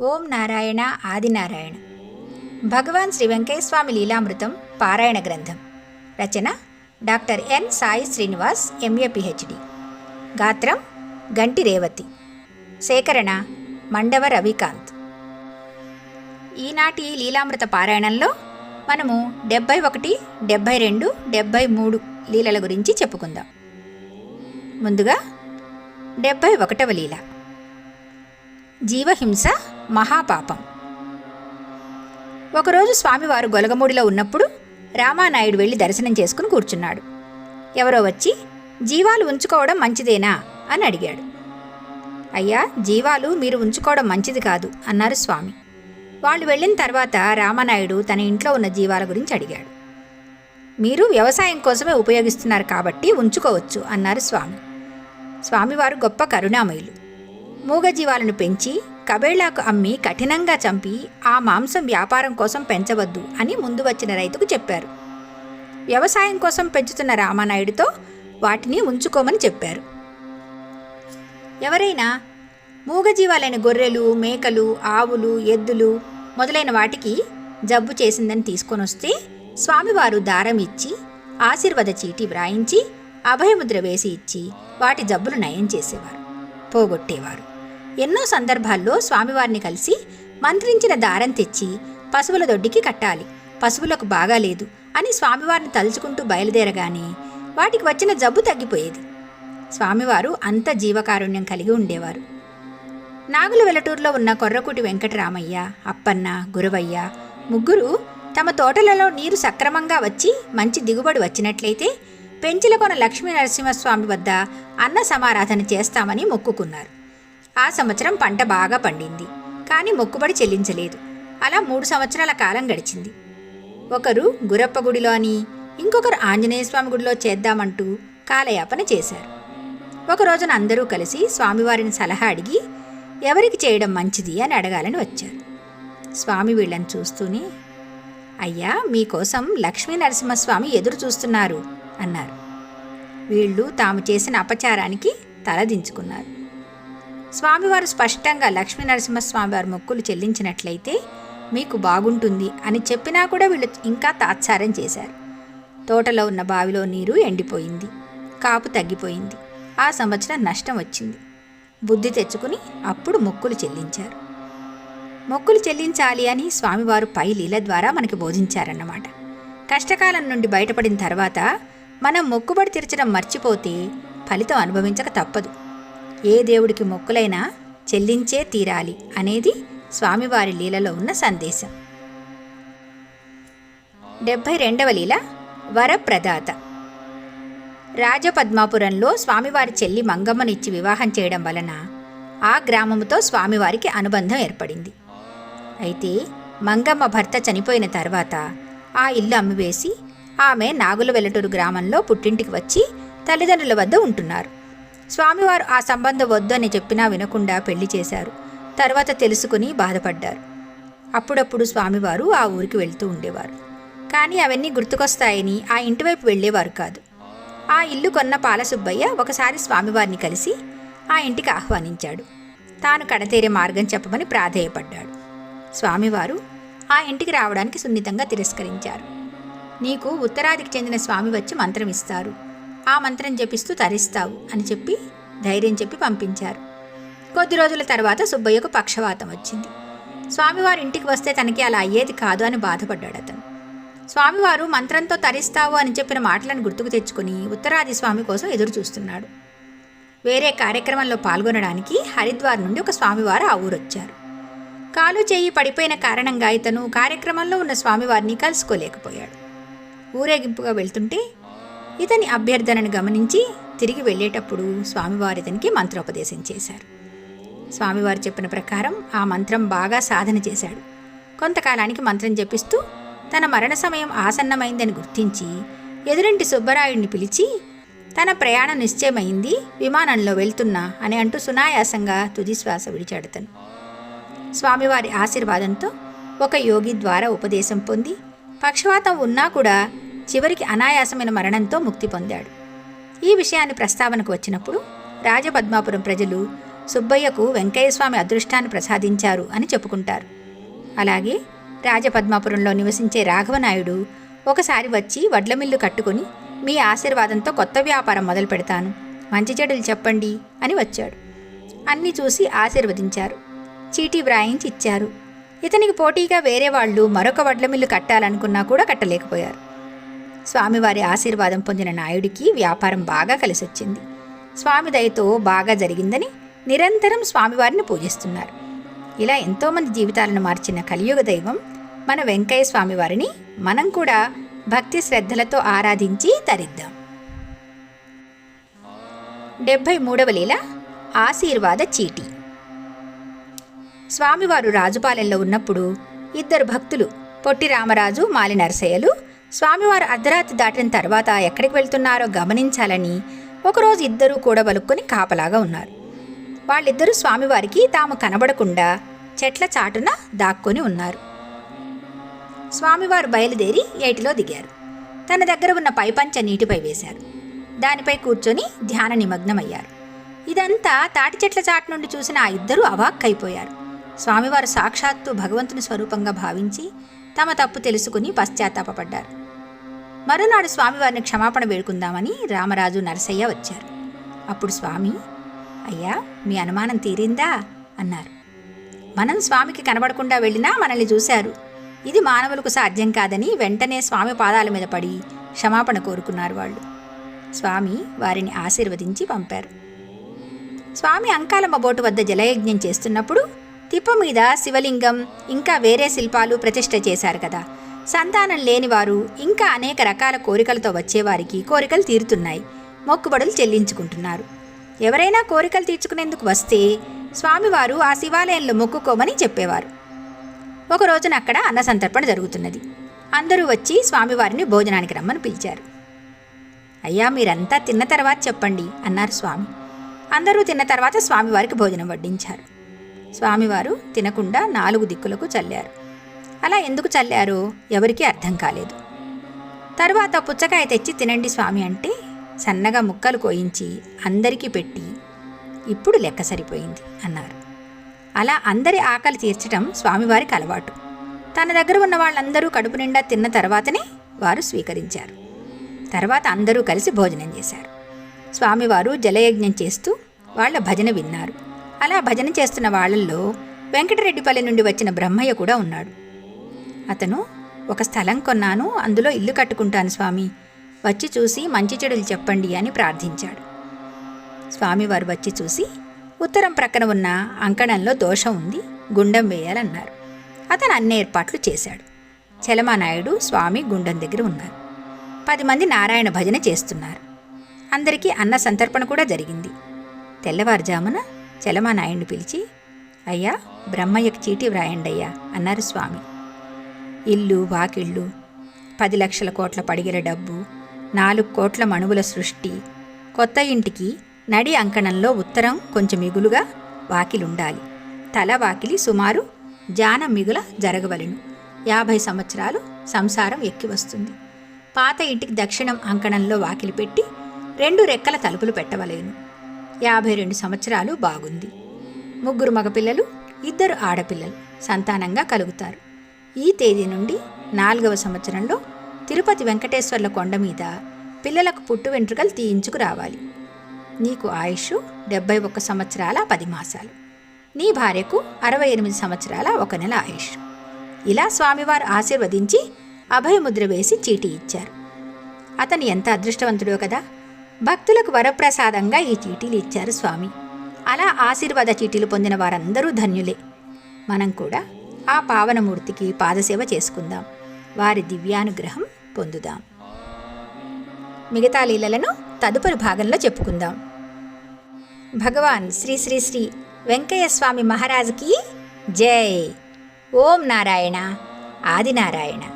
ఓం నారాయణ ఆదినారాయణ. భగవాన్ శ్రీ వెంకయ్యస్వామి లీలామృతం పారాయణ గ్రంథం. రచన doctor N Sai Srinivas MA PhD. గాత్రం గంటి రేవతి. సేకరణ మండవ రవికాంత్. ఈనాటి లీలామృత పారాయణంలో మనము డెబ్బై ఒకటి డెబ్బై రెండు డెబ్బై మూడు లీలల గురించి చెప్పుకుందాం. ముందుగా డెబ్బై ఒకటవ లీల. జీవహింస మహాపాపం. ఒకరోజు స్వామివారు గొలగమూడిలో ఉన్నప్పుడు రామానాయుడు వెళ్ళి దర్శనం చేసుకుని కూర్చున్నాడు. ఎవరో వచ్చి జీవాలు ఉంచుకోవడం మంచిదేనా? అని అడిగాడు. అయ్యా జీవాలు మీరు ఉంచుకోవడం మంచిది కాదు అన్నారు స్వామి. వాళ్ళు వెళ్ళిన తర్వాత రామానాయుడు తన ఇంట్లో ఉన్న జీవాల గురించి అడిగాడు. మీరు వ్యవసాయం కోసమే ఉపయోగిస్తున్నారు కాబట్టి ఉంచుకోవచ్చు అన్నారు స్వామి. స్వామివారు గొప్ప కరుణామయులు. మూగజీవాలను పెంచి కబేళాకు అమ్మి కఠినంగా చంపి ఆ మాంసం వ్యాపారం కోసం పెంచవద్దు అని ముందు వచ్చిన రైతుకు చెప్పారు. వ్యవసాయం కోసం పెంచుతున్న రామానాయుడితో వాటిని ఉంచుకోమని చెప్పారు. ఎవరైనా మూగజీవాలైన గొర్రెలు మేకలు ఆవులు ఎద్దులు మొదలైన వాటికి జబ్బు చేసిందని తీసుకొని వస్తే స్వామివారు దారం ఇచ్చి ఆశీర్వాద చీటి వ్రాయించి అభయముద్ర వేసి ఇచ్చి వాటి జబ్బులు నయం చేసేవారు పోగొట్టేవారు. ఎన్నో సందర్భాల్లో స్వామివారిని కలిసి మంత్రించిన దారం తెచ్చి పశువుల దొడ్డికి కట్టాలి. పశువులకు బాగాలేదు అని స్వామివారిని తలుచుకుంటూ బయలుదేరగానే వాటికి వచ్చిన జబ్బు తగ్గిపోయేది. స్వామివారు అంత జీవకారుణ్యం కలిగి ఉండేవారు. నాగుల వెలటూరులో ఉన్న కొర్రకుటి వెంకటరామయ్య అప్పన్న గురవయ్య ముగ్గురు తమ తోటలలో నీరు సక్రమంగా వచ్చి మంచి దిగుబడి వచ్చినట్లయితే పెంచిలకొన లక్ష్మీ నరసింహస్వామి వద్ద అన్న సమారాధన చేస్తామని మొక్కుకున్నారు. ఆ సంవత్సరం పంట బాగా పండింది కానీ మొక్కుబడి చెల్లించలేదు. అలా మూడు సంవత్సరాల కాలం గడిచింది. ఒకరు గురప్ప గుడిలో అని ఇంకొకరు ఆంజనేయ స్వామి గుడిలో చేద్దామంటూ కాలయాపన చేశారు. ఒక రోజున అందరూ కలిసి స్వామివారిని సలహా అడిగి ఎవరికి చేయడం మంచిది అని అడగాలని వచ్చారు. స్వామి వీళ్ళని చూస్తూనే అయ్యా మీకోసం లక్ష్మీ నరసింహస్వామి ఎదురు చూస్తున్నారు అన్నారు. వీళ్ళు తాము చేసిన అపచారానికి తలదించుకున్నారు స్వామివారు స్పష్టంగా లక్ష్మీ నరసింహస్వామివారి మొక్కులు చెల్లించినట్లయితే మీకు బాగుంటుంది అని చెప్పినా కూడా వీళ్ళు ఇంకా తాత్సారం చేశారు. తోటలో ఉన్న బావిలో నీరు ఎండిపోయింది. కాపు తగ్గిపోయింది. ఆ సంవత్సరం నష్టం వచ్చింది. బుద్ధి తెచ్చుకుని అప్పుడు మొక్కులు చెల్లించారు. మొక్కులు చెల్లించాలి అని స్వామివారు పై లీల ద్వారా మనకి బోధించారన్నమాట. కష్టకాలం నుండి బయటపడిన తర్వాత మనం మొక్కుబడి తీర్చడం మర్చిపోతే ఫలితం అనుభవించక తప్పదు. ఏ దేవుడికి మొక్కులైనా చెల్లించే తీరాలి అనేది స్వామివారి లీలలో ఉన్న సందేశం. డెబ్భై రెండవ లీల వరప్రదాత. రాజపద్మాపురంలో స్వామివారి చెల్లి మంగమ్మనిచ్చి వివాహం చేయడం వలన ఆ గ్రామముతో స్వామివారికి అనుబంధం ఏర్పడింది. అయితే మంగమ్మ భర్త చనిపోయిన తర్వాత ఆ ఇల్లు అమ్మివేసి ఆమె నాగుల వెల్లటూరు గ్రామంలో పుట్టింటికి వచ్చి తల్లిదండ్రుల వద్ద ఉంటున్నారు. స్వామివారు ఆ సంబంధం వద్దు అని చెప్పినా వినకుండా పెళ్ళి చేశారు. తర్వాత తెలుసుకుని బాధపడ్డారు. అప్పుడప్పుడు స్వామివారు ఆ ఊరికి వెళ్తూ ఉండేవారు. కానీ అవన్నీ గుర్తుకొస్తాయని ఆ ఇంటివైపు వెళ్ళేవారు కాదు. ఆ ఇల్లు కొన్న పాలసుబ్బయ్య ఒకసారి స్వామివారిని కలిసి ఆ ఇంటికి ఆహ్వానించాడు. తాను కడతేరే మార్గం చెప్పమని ప్రాధేయపడ్డాడు. స్వామివారు ఆ ఇంటికి రావడానికి సున్నితంగా తిరస్కరించారు. నీకు ఉత్తరాదికి చెందిన స్వామి వచ్చి మంత్రం ఇస్తారు ఆ మంత్రం జపిస్తూ తరిస్తావు అని చెప్పి ధైర్యం చెప్పి పంపించారు. కొద్ది రోజుల తర్వాత సుబ్బయ్యకు పక్షవాతం వచ్చింది. స్వామివారి ఇంటికి వస్తే తనకి అలా అయ్యేది కాదు అని బాధపడ్డాడు అతను. స్వామివారు మంత్రంతో తరిస్తావు అని చెప్పిన మాటలను గుర్తుకు తెచ్చుకుని ఉత్తరాది స్వామి కోసం ఎదురు చూస్తున్నాడు. వేరే కార్యక్రమంలో పాల్గొనడానికి హరిద్వార్ నుండి ఒక స్వామివారు ఆ ఊరొచ్చారు. కాలు చేయి పడిపోయిన కారణంగా ఇతను కార్యక్రమంలో ఉన్న స్వామివారిని కలుసుకోలేకపోయాడు. ఊరేగింపుగా వెళ్తుంటే ఇతని అభ్యర్థనను గమనించి తిరిగి వెళ్ళేటప్పుడు స్వామివారు ఇతనికి మంత్రోపదేశం చేశారు. స్వామివారు చెప్పిన ప్రకారం ఆ మంత్రం బాగా సాధన చేశాడు. కొంతకాలానికి మంత్రం జపిస్తూ తన మరణ సమయం ఆసన్నమైందని గుర్తించి ఎదురింటి సుబ్బరాయుడిని పిలిచి తన ప్రయాణం నిశ్చయమైంది విమానంలో వెళ్తున్నా అని అంటూ సునాయాసంగా తుదిశ్వాస శ్వాస స్వామివారి ఆశీర్వాదంతో ఒక యోగి ద్వారా ఉపదేశం పొంది పక్షవాతం ఉన్నా కూడా చివరికి అనాయాసమైన మరణంతో ముక్తి పొందాడు. ఈ విషయాన్ని ప్రస్తావనకు వచ్చినప్పుడు రాజపద్మాపురం ప్రజలు సుబ్బయ్యకు వెంకయ్యస్వామి అదృష్టాన్ని ప్రసాదించారు అని చెప్పుకుంటారు. అలాగే రాజపద్మాపురంలో నివసించే రాఘవనాయుడు ఒకసారి వచ్చి వడ్ల మిల్లు కట్టుకుని మీ ఆశీర్వాదంతో కొత్త వ్యాపారం మొదలు పెడతాను. మంచి చెడులు చెప్పండి అని వచ్చాడు. అన్నీ చూసి ఆశీర్వదించారు. చీటీ వ్రాయించి ఇచ్చారు. ఇతనికి పోటీగా వేరే వాళ్ళు మరొక వడ్ల మిల్లు కట్టాలనుకున్నా కూడా కట్టలేకపోయారు. స్వామివారి ఆశీర్వాదం పొందిన నాయుడికి వ్యాపారం బాగా కలిసొచ్చింది. స్వామి దయతో బాగా జరిగిందని నిరంతరం స్వామివారిని పూజిస్తున్నారు. ఇలా ఎంతోమంది జీవితాలను మార్చిన కలియుగ దైవం మన వెంకయ్య స్వామివారిని మనం కూడా భక్తి శ్రద్ధలతో ఆరాధించి తరిద్దాం. డెబ్భై మూడవ లీల ఆశీర్వాద చీటీ. స్వామివారు రాజుపాలెంలో ఉన్నప్పుడు ఇద్దరు భక్తులు పొట్టి రామరాజు మాలి నరసయ్యలు స్వామివారు అర్ధరాత్రి దాటిన తర్వాత ఎక్కడికి వెళ్తున్నారో గమనించాలని ఒకరోజు ఇద్దరూ కూడబలుక్కుని కాపలాగా ఉన్నారు. వాళ్ళిద్దరూ స్వామివారికి తాము కనబడకుండా చెట్ల చాటున దాక్కొని ఉన్నారు. స్వామివారు బయలుదేరి ఏటిలో దిగారు. తన దగ్గర ఉన్న పైపంచ నీటిపై వేశారు. దానిపై కూర్చొని ధ్యాన నిమగ్నమయ్యారు. ఇదంతా తాటి చెట్ల చాటు నుండి చూసిన ఆ ఇద్దరూ అవాక్కైపోయారు. స్వామివారు సాక్షాత్తు భగవంతుని స్వరూపంగా భావించి తమ తప్పు తెలుసుకుని పశ్చాత్తాపడ్డారు మరునాడు స్వామివారిని క్షమాపణ వేడుకుందామని రామరాజు నరసయ్య వచ్చారు. అప్పుడు స్వామి అయ్యా మీ అనుమానం తీరిందా? అన్నారు. మనం స్వామికి కనబడకుండా వెళ్ళినా మనల్ని చూశారు. ఇది మానవులకు సాధ్యం కాదని వెంటనే స్వామి పాదాల మీద పడి క్షమాపణ కోరుకున్నారు వాళ్ళు. స్వామి వారిని ఆశీర్వదించి పంపారు. స్వామి అంకాలమ్మ బోటు వద్ద జలయజ్ఞం చేస్తున్నప్పుడు తిప్ప మీద శివలింగం ఇంకా వేరే శిల్పాలు ప్రతిష్ఠ చేశారు కదా. సంతానం లేనివారు ఇంకా అనేక రకాల కోరికలతో వచ్చేవారికి కోరికలు తీరుతున్నాయి. మొక్కుబడులు చెల్లించుకుంటున్నారు. ఎవరైనా కోరికలు తీర్చుకునేందుకు వస్తే స్వామివారు ఆ శివాలయంలో మొక్కుకోమని చెప్పేవారు. ఒక రోజున అక్కడ అన్న సంతర్పణ జరుగుతున్నది. అందరూ వచ్చి స్వామివారిని భోజనానికి రమ్మని పిలిచారు. అయ్యా మీరంతా తిన్న తర్వాత చెప్పండి అన్నారు స్వామి. అందరూ తిన్న తర్వాత స్వామివారికి భోజనం వడ్డించారు. స్వామివారు తినకుండా నాలుగు దిక్కులకు చల్లారు. అలా ఎందుకు చల్లారో ఎవరికీ అర్థం కాలేదు. తరువాత పుచ్చకాయ తెచ్చి తినండి స్వామి అంటే సన్నగా ముక్కలు కోయించి అందరికీ పెట్టి ఇప్పుడు లెక్క సరిపోయింది అన్నారు. అలా అందరి ఆకలి తీర్చడం స్వామివారికి అలవాటు. తన దగ్గర ఉన్న వాళ్ళందరూ కడుపు నిండా తిన్న తర్వాతనే వారు స్వీకరించారు. తర్వాత అందరూ కలిసి భోజనం చేశారు. స్వామివారు జలయజ్ఞం చేస్తూ వాళ్ళ భజన విన్నారు. అలా భజన చేస్తున్న వాళ్ళల్లో వెంకటరెడ్డిపల్లి నుండి వచ్చిన బ్రహ్మయ్య కూడా ఉన్నాడు. అతను ఒక స్థలం కొన్నాను అందులో ఇల్లు కట్టుకుంటాను స్వామి. వచ్చి చూసి మంచి చెడులు చెప్పండి అని ప్రార్థించాడు. స్వామివారు వచ్చి చూసి ఉత్తరం ప్రక్కన ఉన్న అంకణంలో దోషం ఉంది గుండం వేయాలన్నారు. అతను అన్ని ఏర్పాట్లు చేశాడు. చలమానాయుడు స్వామి గుండం దగ్గర ఉన్నారు. పది మంది నారాయణ భజన చేస్తున్నారు. అందరికీ అన్న సంతర్పణ కూడా జరిగింది. తెల్లవారుజామున చలమా నాయుడిని పిలిచి అయ్యా బ్రహ్మయ్యకు చీటీ వ్రాయండి అయ్యా అన్నారు స్వామి. ఇల్లు వాకిళ్ళు పది లక్షల కోట్ల పడిగిల డబ్బు నాలుగు కోట్ల మణువుల సృష్టి కొత్త ఇంటికి నడి అంకణంలో ఉత్తరం కొంచెం మిగులుగా వాకిలుండాలి. తల వాకిలి సుమారు జాన మిగుల జరగవలెను. యాభై సంవత్సరాలు సంసారం ఎక్కి వస్తుంది. పాత ఇంటికి దక్షిణం అంకణంలో వాకిలి పెట్టి రెండు రెక్కల తలుపులు పెట్టవలేను. యాభై రెండు సంవత్సరాలు బాగుంది. ముగ్గురు మగపిల్లలు ఇద్దరు ఆడపిల్లలు సంతానంగా కలుగుతారు. ఈ తేదీ నుండి నాలుగవ సంవత్సరంలో తిరుపతి వెంకటేశ్వర్ల కొండ మీద పిల్లలకు పుట్టు వెంట్రుకలు తీయించుకు రావాలి. నీకు ఆయుష్ డెబ్బై ఒక్క సంవత్సరాల పది మాసాలు. నీ భార్యకు అరవై ఎనిమిది సంవత్సరాల ఒక నెల ఆయుష్. ఇలా స్వామివారు ఆశీర్వదించి అభయముద్ర వేసి చీటీ ఇచ్చారు. అతను ఎంత అదృష్టవంతుడో కదా! భక్తులకు వరప్రసాదంగా ఈ చీటీలు ఇచ్చారు స్వామి. అలా ఆశీర్వాద చీటీలు పొందిన వారందరూ ధన్యులే. మనం కూడా ఆ పావనమూర్తికి పాదసేవ చేసుకుందాం. వారి దివ్యానుగ్రహం పొందుదాం. మిగతా లీలలను తదుపరి భాగంలో చెప్పుకుందాం. భగవాన్ శ్రీ శ్రీ శ్రీ వెంకయ్య స్వామి మహారాజుకి జై. ఓం నారాయణ. ఆదినారాయణ.